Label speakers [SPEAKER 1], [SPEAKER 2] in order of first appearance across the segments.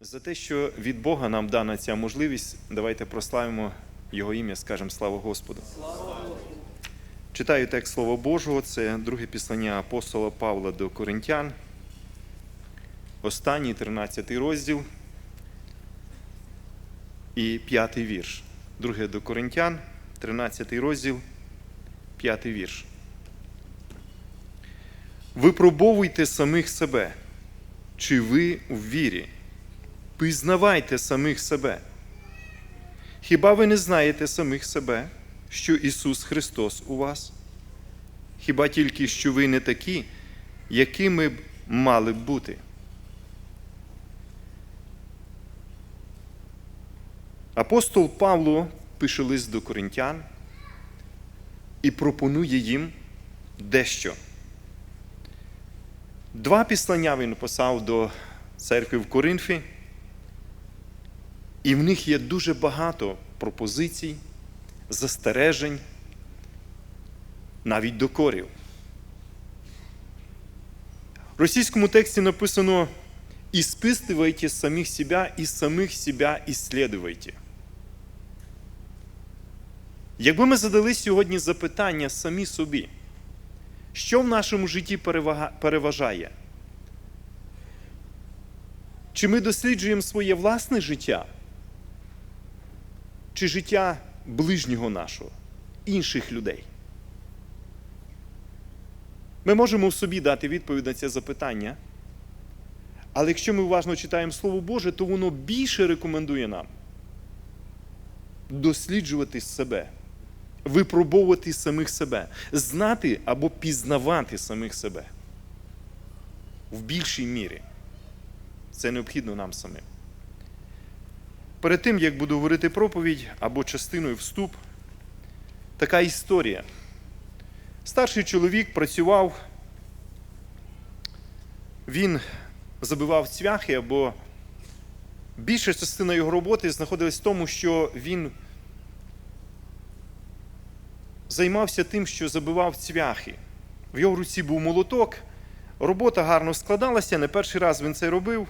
[SPEAKER 1] За те, що від Бога нам дана ця можливість, давайте прославимо Його ім'я, скажемо слава Господу. Читаю текст Слова Божого, це друге післання апостола Павла до Коринтян, останній 13 розділ і п'ятий вірш. Друге до Коринтян, 13 розділ, п'ятий вірш. Випробовуйте самих себе, чи ви у вірі. Пізнавайте самих себе. Хіба ви не знаєте самих себе, що Ісус Христос у вас? Хіба тільки що ви не такі, якими б мали б бути? Апостол Павло пише лист до коринтян і пропонує їм дещо. Два післання він писав до церкви в Коринфі. І в них є дуже багато пропозицій, застережень, навіть докорів. В російському тексті написано «Іспистивайте самих себя і самих себя исследуйте». Якби ми задали сьогодні запитання самі собі, що в нашому житті переважає? Чи ми досліджуємо своє власне життя? Чи життя ближнього нашого, інших людей? Ми можемо в собі дати відповідь на це запитання, але якщо ми уважно читаємо Слово Боже, то воно більше рекомендує нам досліджувати себе, випробовувати самих себе, знати або пізнавати самих себе в більшій мірі. Це необхідно нам самим. Перед тим, як буду говорити проповідь або частиною вступ, така історія. Старший чоловік працював, він забивав цвяхи, або більша частина його роботи знаходилась в тому, що він займався тим, що забивав цвяхи. В його руці був молоток, робота гарно складалася, не перший раз він це робив.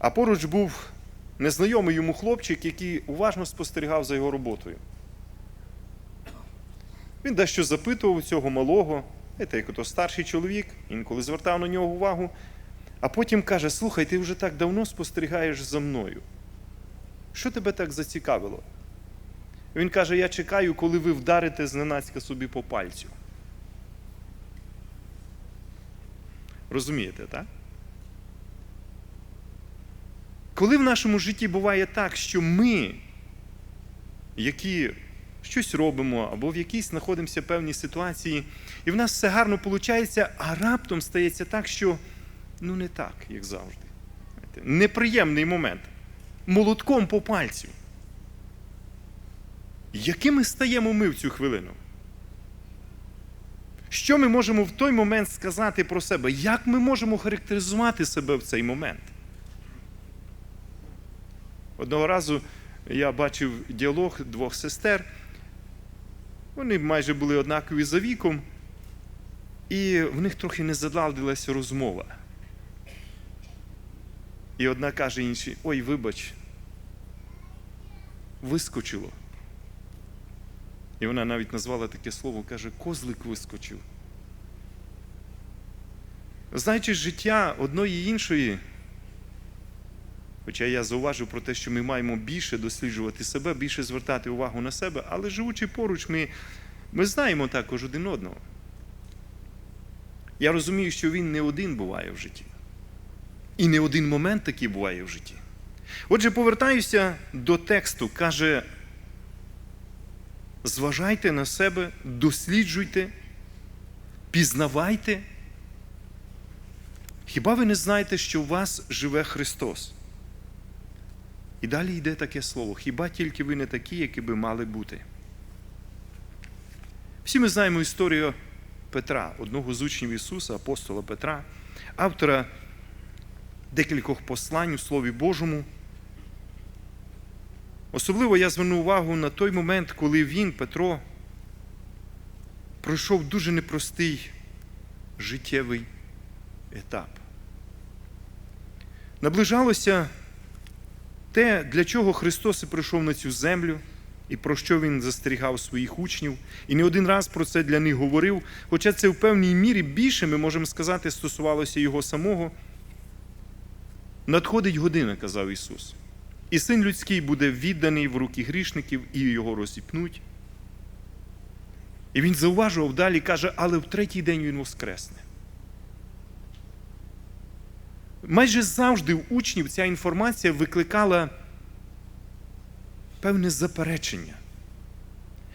[SPEAKER 1] А поруч був незнайомий йому хлопчик, який уважно спостерігав за його роботою. Він дещо запитував цього малого, це як ото старший чоловік, інколи звертав на нього увагу, а потім каже: Слухай, ти вже так давно спостерігаєш за мною. Що тебе так зацікавило? Він каже: Я чекаю, коли ви вдарите зненацька собі по пальцю. Розумієте, так? Коли в нашому житті буває так, що ми, які щось робимо, або в якійсь знаходимося певній ситуації, і в нас все гарно виходить, а раптом стається так, що ну не так, як завжди. Неприємний момент. Молотком по пальцю. Якими стаємо ми в цю хвилину? Що ми можемо в той момент сказати про себе? Як ми можемо характеризувати себе в цей момент? Одного разу я бачив діалог двох сестер. Вони майже були однакові за віком, і в них трохи не задладилася розмова. І одна каже іншій: ой, вибач, вискочило. І вона навіть назвала таке слово, каже, козлик вискочив. Знаючи життя одної іншої, Хоча я зауважив про те, що ми маємо більше досліджувати себе, більше звертати увагу на себе, але живучи поруч, ми, ми знаємо також один одного. Я розумію, що він не один буває в житті. І не один момент такий буває в житті. Отже, повертаюся до тексту, каже: зважайте на себе, досліджуйте, пізнавайте. Хіба ви не знаєте, що в вас живе Христос? І далі йде таке слово: хіба тільки ви не такі, які би мали бути? Всі ми знаємо історію Петра, одного з учнів Ісуса, апостола Петра, автора декількох послань у Слові Божому. Особливо я зверну увагу на той момент, коли він, Петро, пройшов дуже непростий життєвий етап. наближалося те, для чого Христос і прийшов на цю землю, і про що Він застерігав своїх учнів, і не один раз про це для них говорив, хоча це в певній мірі більше, ми можемо сказати, стосувалося Його самого. Надходить година, казав Ісус, і син людський буде відданий в руки грішників, і його розіпнуть. І він зауважував далі, каже, але в третій день він воскресне. Майже завжди в учнів ця інформація викликала певне заперечення.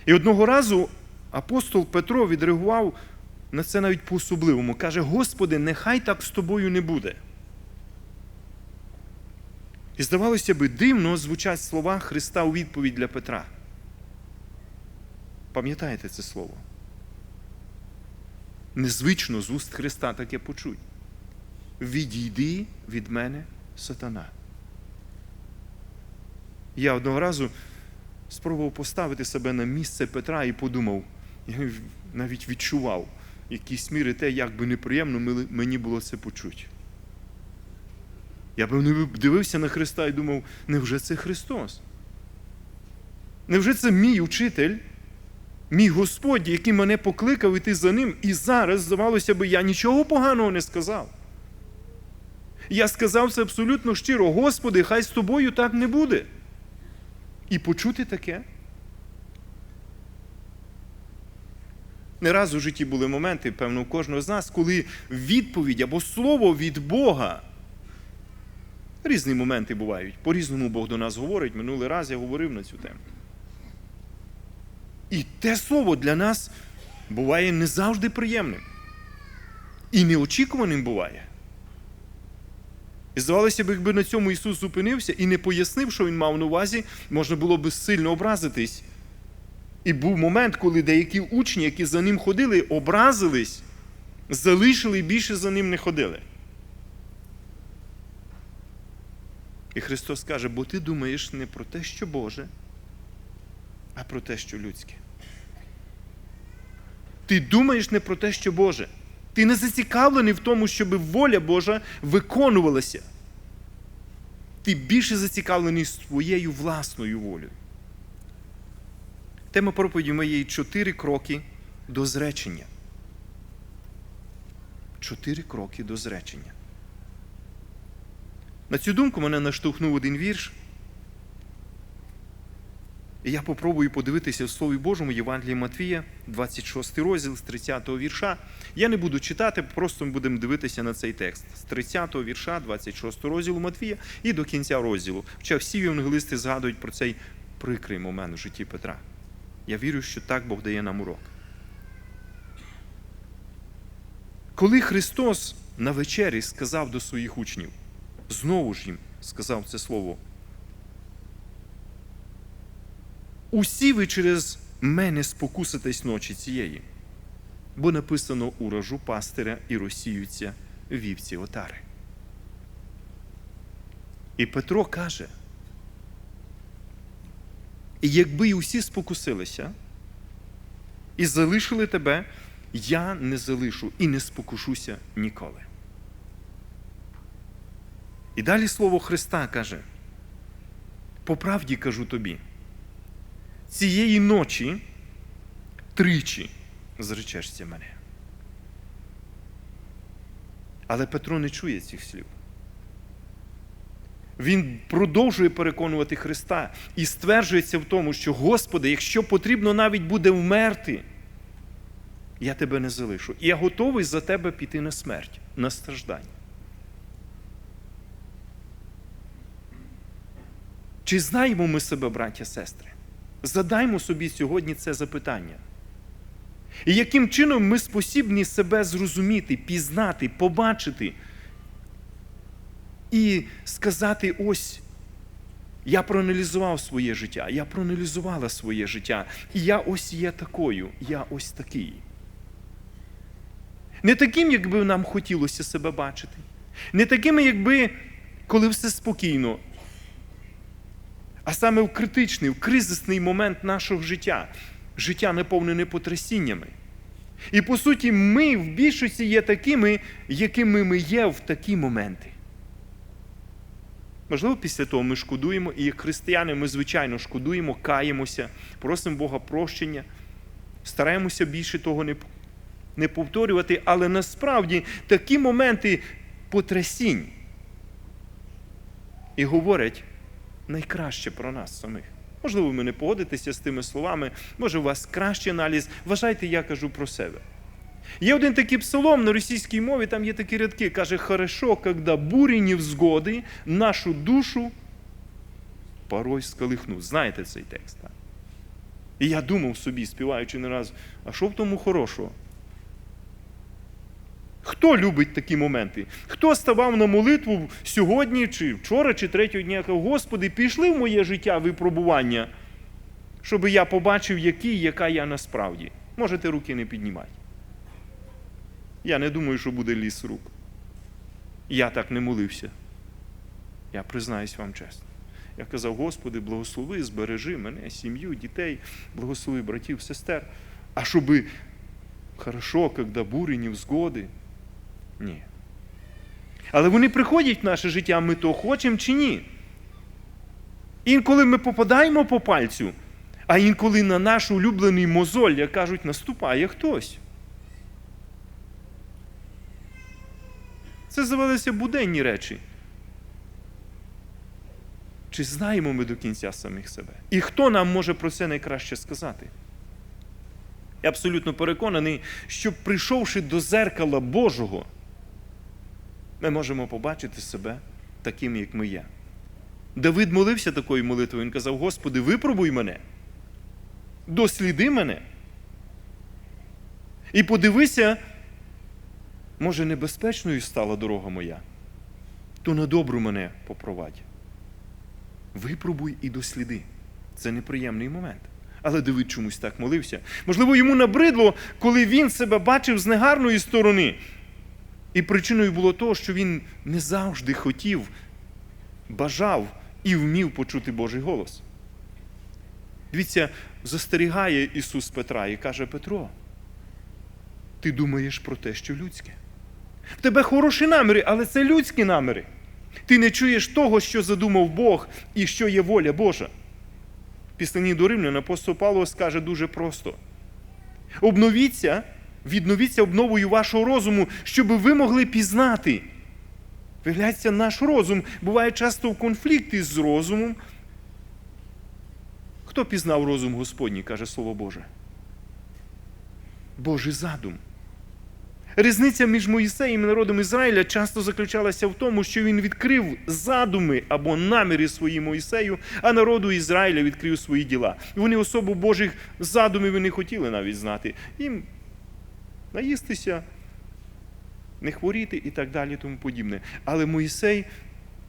[SPEAKER 1] І одного разу апостол Петро відреагував на це навіть по-особливому. Каже: Господи, нехай так з тобою не буде. І здавалося би, дивно звучать слова Христа у відповідь для Петра. Пам'ятаєте це слово? Незвично з уст Христа таке почуть. Відійди від мене, сатана. Я одного разу спробував поставити себе на місце Петра і подумав, я навіть відчував якісь міри те, як би неприємно мені було це почути. Я б дивився на Христа і думав, невже це Христос? Невже це мій учитель, мій Господь, який мене покликав іти за ним, і зараз, здавалося б, я нічого поганого не сказав. Я сказав це абсолютно щиро, Господи, хай з тобою так не буде. І почути таке. Не раз у житті були моменти, певно, у кожного з нас, коли відповідь або слово від Бога. Різні моменти бувають. По-різному Бог до нас говорить. Минулий раз я говорив на цю тему. І те слово для нас буває не завжди приємним. І неочікуваним буває. І здавалося б, якби на цьому Ісус зупинився і не пояснив, що Він мав на увазі, можна було б сильно образитись. І був момент, коли деякі учні, які за ним ходили, образились, залишили і більше за ним не ходили. І Христос каже, бо ти думаєш не про те, що Боже, а про те, що людське. Ти думаєш не про те, що Боже. Ти не зацікавлений в тому, щоб воля Божа виконувалася. Ти більше зацікавлений своєю власною волею. Тема проповіді моєї чотири кроки до зречення. Чотири кроки до зречення. На цю думку мене наштовхнув один вірш. І я попробую подивитися в Слові Божому Євангелії Матвія, 26 розділ з 30 го вірша. Я не буду читати, просто ми будемо дивитися на цей текст з 30 го вірша, 26 розділу Матвія і до кінця розділу. Хоча всі євангелисти згадують про цей прикрий момент в житті Петра. Я вірю, що так Бог дає нам урок. Коли Христос на вечері сказав до своїх учнів, знову ж їм сказав це слово. Усі ви через мене спокуситесь ночі цієї, бо написано уражу пастиря і розсіються вівці отари. І Петро каже, якби й усі спокусилися і залишили тебе, я не залишу і не спокушуся ніколи. І далі слово Христа каже: по правді кажу тобі, цієї ночі тричі зречешся мене. Але Петро не чує цих слів. Він продовжує переконувати Христа і стверджується в тому, що, Господи, якщо потрібно навіть буде вмерти, я тебе не залишу. І я готовий за тебе піти на смерть, на страждання. Чи знаємо ми себе, браття сестри? Задаймо собі сьогодні це запитання. І яким чином ми спосібні себе зрозуміти, пізнати, побачити і сказати: ось, я проаналізував своє життя, я проаналізувала своє життя, і я ось є такою, я ось такий. Не таким, якби нам хотілося себе бачити, не такими, якби коли все спокійно а саме в критичний, в кризисний момент нашого життя, життя наповнене потрясіннями. І по суті, ми в більшості є такими, якими ми є в такі моменти. Можливо, після того ми шкодуємо, і як християни ми, звичайно, шкодуємо, каємося, просимо Бога прощення, стараємося більше того не, повторювати, але насправді такі моменти потрясінь і говорять найкраще про нас самих. Можливо, ви не погодитеся з тими словами, може, у вас кращий аналіз. Вважайте, я кажу про себе. Є один такий псалом на російській мові, там є такі рядки, каже, хорошо, когда бурі невзгоди нашу душу порой сколихнуть. Знаєте цей текст? Так? І я думав собі, співаючи не раз, а що в тому хорошого? Хто любить такі моменти? Хто ставав на молитву сьогодні, чи вчора, чи третього дня, казав, Господи, пішли в моє життя випробування, щоб я побачив, який, яка я насправді. Можете руки не піднімати. Я не думаю, що буде ліс рук. Я так не молився. Я признаюсь вам чесно. Я казав, Господи, благослови, збережи мене, сім'ю, дітей, благослови братів, сестер. А щоби хорошо, коли бурі, невзгоди. Ні. Але вони приходять в наше життя, ми то хочемо чи ні. Інколи ми попадаємо по пальцю, а інколи на наш улюблений мозоль, як кажуть, наступає хтось. Це здавалося буденні речі. Чи знаємо ми до кінця самих себе? І хто нам може про це найкраще сказати? Я абсолютно переконаний, що прийшовши до зеркала Божого, ми можемо побачити себе таким, як ми є. Давид молився такою молитвою, він казав: Господи, випробуй мене, досліди мене. І подивися, може, небезпечною стала дорога моя, то на добру мене попровадь. Випробуй і досліди. Це неприємний момент. Але Давид чомусь так молився. Можливо, йому набридло, коли він себе бачив з негарної сторони. І причиною було того, що він не завжди хотів, бажав і вмів почути Божий голос. Дивіться, застерігає Ісус Петра і каже Петро, ти думаєш про те, що людське. В тебе хороші наміри, але це людські наміри. Ти не чуєш того, що задумав Бог і що є воля Божа. Післані до Римлян апостол Павло скаже дуже просто: обновіться, відновіться обновою вашого розуму, щоб ви могли пізнати. Виявляється, наш розум буває часто в конфлікті з розумом. Хто пізнав розум Господній, каже Слово Боже? Божий задум. Різниця між Моїсеєм і народом Ізраїля часто заключалася в тому, що він відкрив задуми або наміри свої Моїсею, а народу Ізраїля відкрив свої діла. І вони особу Божих задумів і не хотіли навіть знати. Їм наїстися, не хворіти і так далі, тому подібне. Але Моїсей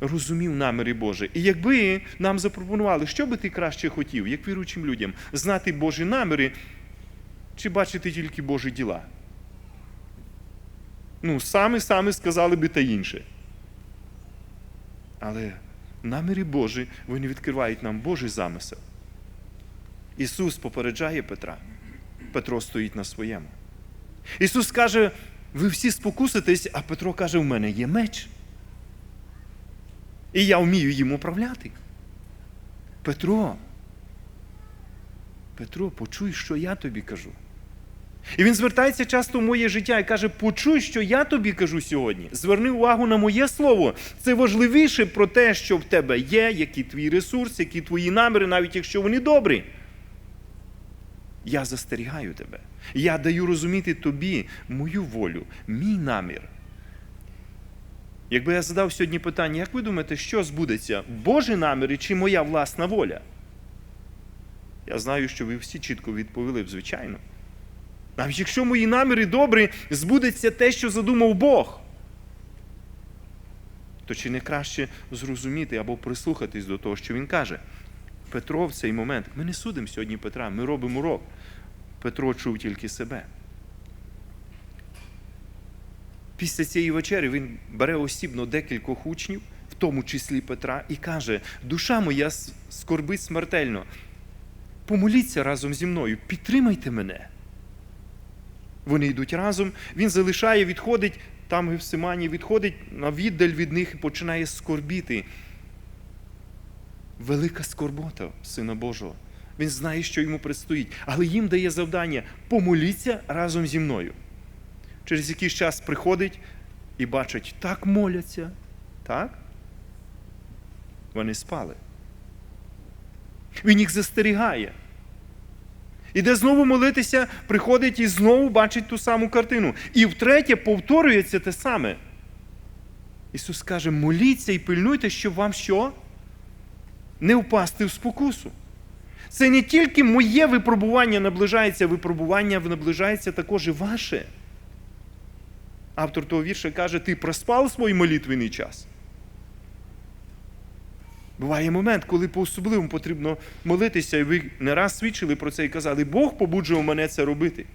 [SPEAKER 1] розумів наміри Божі. І якби нам запропонували, що би ти краще хотів, як віруючим людям, знати Божі наміри чи бачити тільки Божі діла. Ну, самі самі сказали би та інше. Але наміри Божі, вони відкривають нам Божий замисел. Ісус попереджає Петра. Петро стоїть на своєму. Ісус каже, ви всі спокуситесь, а Петро каже, в мене є меч. І я вмію їм управляти. Петро, Петро, почуй, що я тобі кажу. І він звертається часто в моє життя і каже: почуй, що я тобі кажу сьогодні. Зверни увагу на моє слово. Це важливіше про те, що в тебе є, який твій ресурс, які твої наміри, навіть якщо вони добрі. Я застерігаю тебе. Я даю розуміти тобі мою волю, мій намір. Якби я задав сьогодні питання, як ви думаєте, що збудеться? Божі наміри чи моя власна воля? Я знаю, що ви всі чітко відповіли, звичайно. Навіть якщо мої наміри добрі, збудеться те, що задумав Бог. То чи не краще зрозуміти або прислухатись до того, що він каже? Петро в цей момент, ми не судимо сьогодні Петра, ми робимо урок. Петро чув тільки себе. Після цієї вечері він бере осібно декількох учнів, в тому числі Петра, і каже: душа моя скорбить смертельно. Помоліться разом зі мною, підтримайте мене. Вони йдуть разом, він залишає, відходить, там Гевсимані відходить на віддаль від них і починає скорбіти. Велика скорбота Сина Божого. Він знає, що йому предстоїть, але їм дає завдання помоліться разом зі мною. Через якийсь час приходить і бачить, так моляться. Так? Вони спали. Він їх застерігає. Іде знову молитися, приходить і знову бачить ту саму картину. І втретє повторюється те саме. Ісус каже: моліться і пильнуйте, щоб вам що? Не впасти в спокусу. Це не тільки моє випробування наближається, випробування наближається також і ваше. Автор того вірша каже: ти проспав свій молитвений час. Буває момент, коли по-особливому потрібно молитися, і ви не раз свідчили про це і казали, Бог побуджував мене це робити.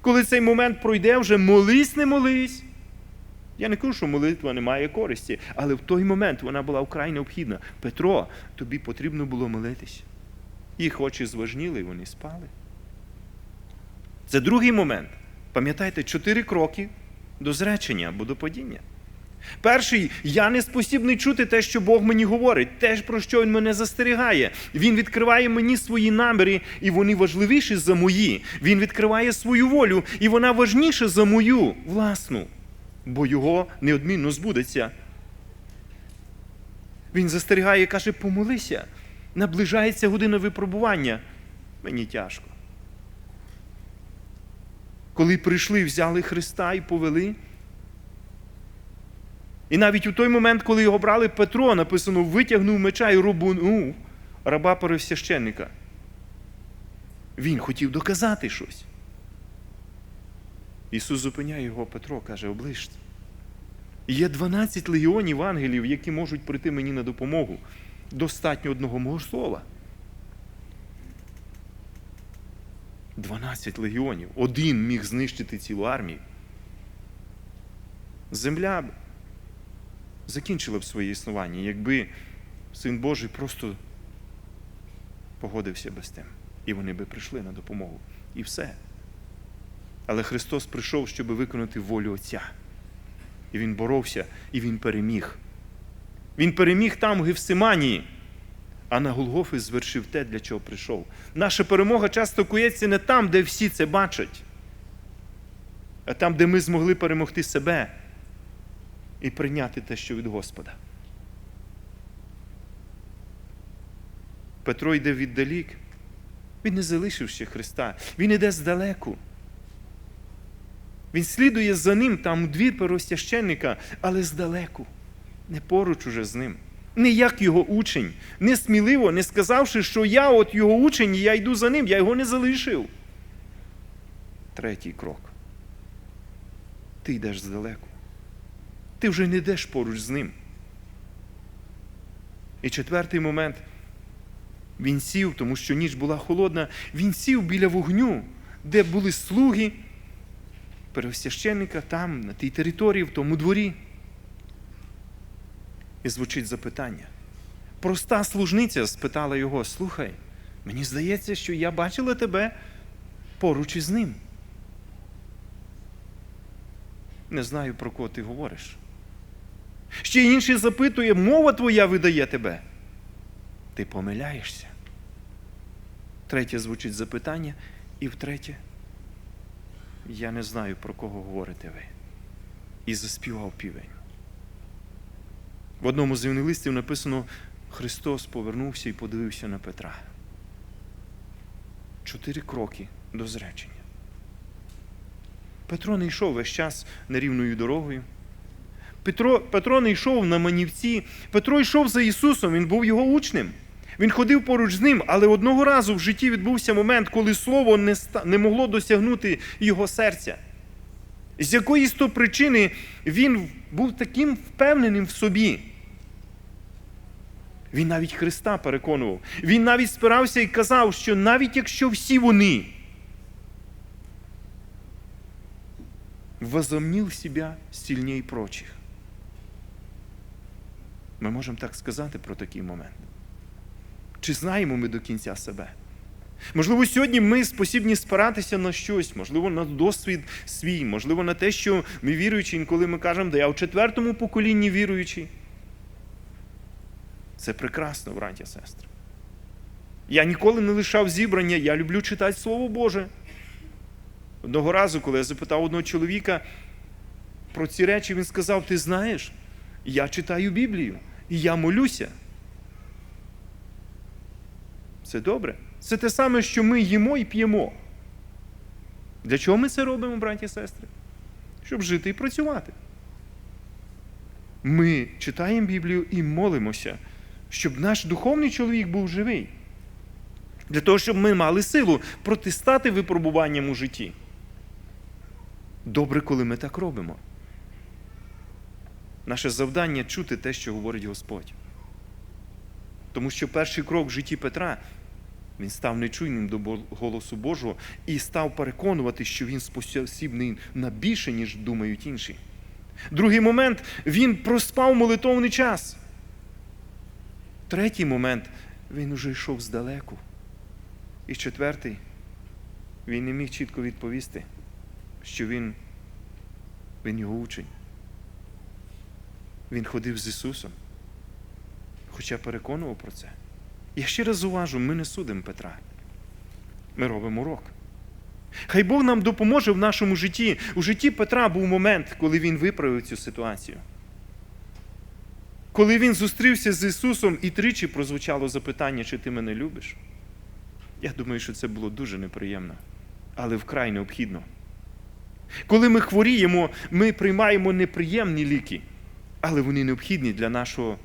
[SPEAKER 1] Коли цей момент пройде, вже молись, не молись. Я не кажу, що молитва не має користі, але в той момент вона була вкрай необхідна. Петро, тобі потрібно було молитися. Їх очі зважніли, і вони спали. Це другий момент. Пам'ятайте, чотири кроки до зречення або до падіння. Перший, я не спосібний чути те, що Бог мені говорить, те, про що Він мене застерігає. Він відкриває мені свої наміри, і вони важливіші за мої. Він відкриває свою волю, і вона важніша за мою власну, бо його неодмінно збудеться. Він застерігає і каже: помолися, наближається година випробування. Мені тяжко. Коли прийшли, взяли Христа і повели. І навіть у той момент, коли його брали Петро, написано, витягнув меча і рубунув раба пересвященника. Він хотів доказати щось. Ісус зупиняє його Петро, каже, оближте. Є 12 легіонів ангелів, які можуть прийти мені на допомогу. Достатньо одного мого слова. 12 легіонів. Один міг знищити цілу армію. Земля закінчила б своє існування, якби Син Божий просто погодився без тим. І вони би прийшли на допомогу. І все. Але Христос прийшов, щоб виконати волю Отця. І Він боровся, і Він переміг. Він переміг там, в Гефсиманії, а на Голгофі звершив те, для чого прийшов. Наша перемога часто кується не там, де всі це бачать, а там, де ми змогли перемогти себе і прийняти те, що від Господа. Петро йде віддалік. Він не залишив ще Христа. Він іде здалеку. Він слідує за ним там у двір первосвященника, але здалеку, не поруч уже з ним. Не як його учень, не сміливо, не сказавши, що я от його учень, і я йду за ним, я його не залишив. Третій крок. Ти йдеш здалеку. Ти вже не йдеш поруч з ним. І четвертий момент. Він сів, тому що ніч була холодна, він сів біля вогню, де були слуги первосвященника там, на тій території, в тому дворі. І звучить запитання. Проста служниця спитала його: слухай, мені здається, що я бачила тебе поруч із ним. Не знаю, про кого ти говориш. Ще інший запитує, мова твоя видає тебе. Ти помиляєшся. Третє звучить запитання, і втретє, я не знаю, про кого говорите ви. І заспівав півень. В одному з євангелистів написано, Христос повернувся і подивився на Петра. Чотири кроки до зречення. Петро не йшов весь час нерівною дорогою. Петро, Петро не йшов на манівці. Петро йшов за Ісусом, він був його учнем. Він ходив поруч з ним, але одного разу в житті відбувся момент, коли слово не, не могло досягнути його серця. З якоїсь то причини він був таким впевненим в собі. Він навіть Христа переконував. Він навіть спирався і казав, що навіть якщо всі вони возомнил себя сильнее прочих. Ми можемо так сказати про такий момент. Чи знаємо ми до кінця себе? Можливо, сьогодні ми спосібні спиратися на щось, можливо, на досвід свій, можливо, на те, що ми віруючі, інколи ми кажемо, да я в четвертому поколінні віруючий. Це прекрасно, браті і сестри. Я ніколи не лишав зібрання, я люблю читати Слово Боже. Одного разу, коли я запитав одного чоловіка про ці речі, він сказав: Ти знаєш, я читаю Біблію і я молюся. Це добре. Це те саме, що ми їмо і п'ємо. Для чого ми це робимо, браті і сестри? Щоб жити і працювати. Ми читаємо Біблію і молимося, щоб наш духовний чоловік був живий. Для того, щоб ми мали силу протистати випробуванням у житті. Добре, коли ми так робимо. Наше завдання чути те, що говорить Господь. Тому що перший крок в житті Петра він став нечуйним до голосу Божого і став переконувати, що він спосібний на більше, ніж думають інші. Другий момент він проспав молитовний час. Третій момент він уже йшов здалеку. І четвертий, він не міг чітко відповісти, що він, він його учень. Він ходив з Ісусом, хоча переконував про це. Я ще раз уважу, ми не судимо Петра. Ми робимо урок. Хай Бог нам допоможе в нашому житті. У житті Петра був момент, коли він виправив цю ситуацію. Коли він зустрівся з Ісусом і тричі прозвучало запитання, чи ти мене любиш. Я думаю, що це було дуже неприємно, але вкрай необхідно. Коли ми хворіємо, ми приймаємо неприємні ліки, але вони необхідні для нашого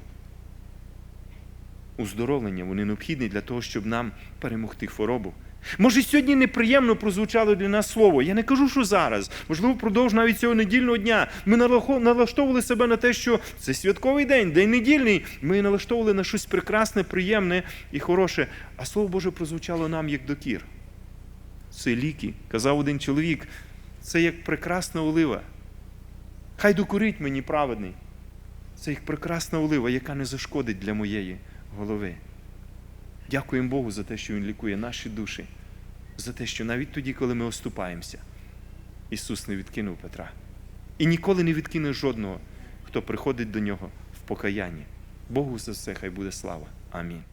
[SPEAKER 1] уздоровлення, вони необхідні для того, щоб нам перемогти хворобу. Може, сьогодні неприємно прозвучало для нас слово. Я не кажу, що зараз. Можливо, впродовж навіть цього недільного дня ми налаштовували себе на те, що це святковий день, день недільний. Ми налаштовували на щось прекрасне, приємне і хороше. А слово Боже прозвучало нам як докір. Це ліки. Казав один чоловік, це як прекрасна олива. Хай докурить мені праведний. Це як прекрасна олива, яка не зашкодить для моєї голови. Дякуємо Богу за те, що Він лікує наші душі, за те, що навіть тоді, коли ми оступаємося, Ісус не відкинув Петра. І ніколи не відкине жодного, хто приходить до нього в покаянні. Богу за все хай буде слава. Амінь.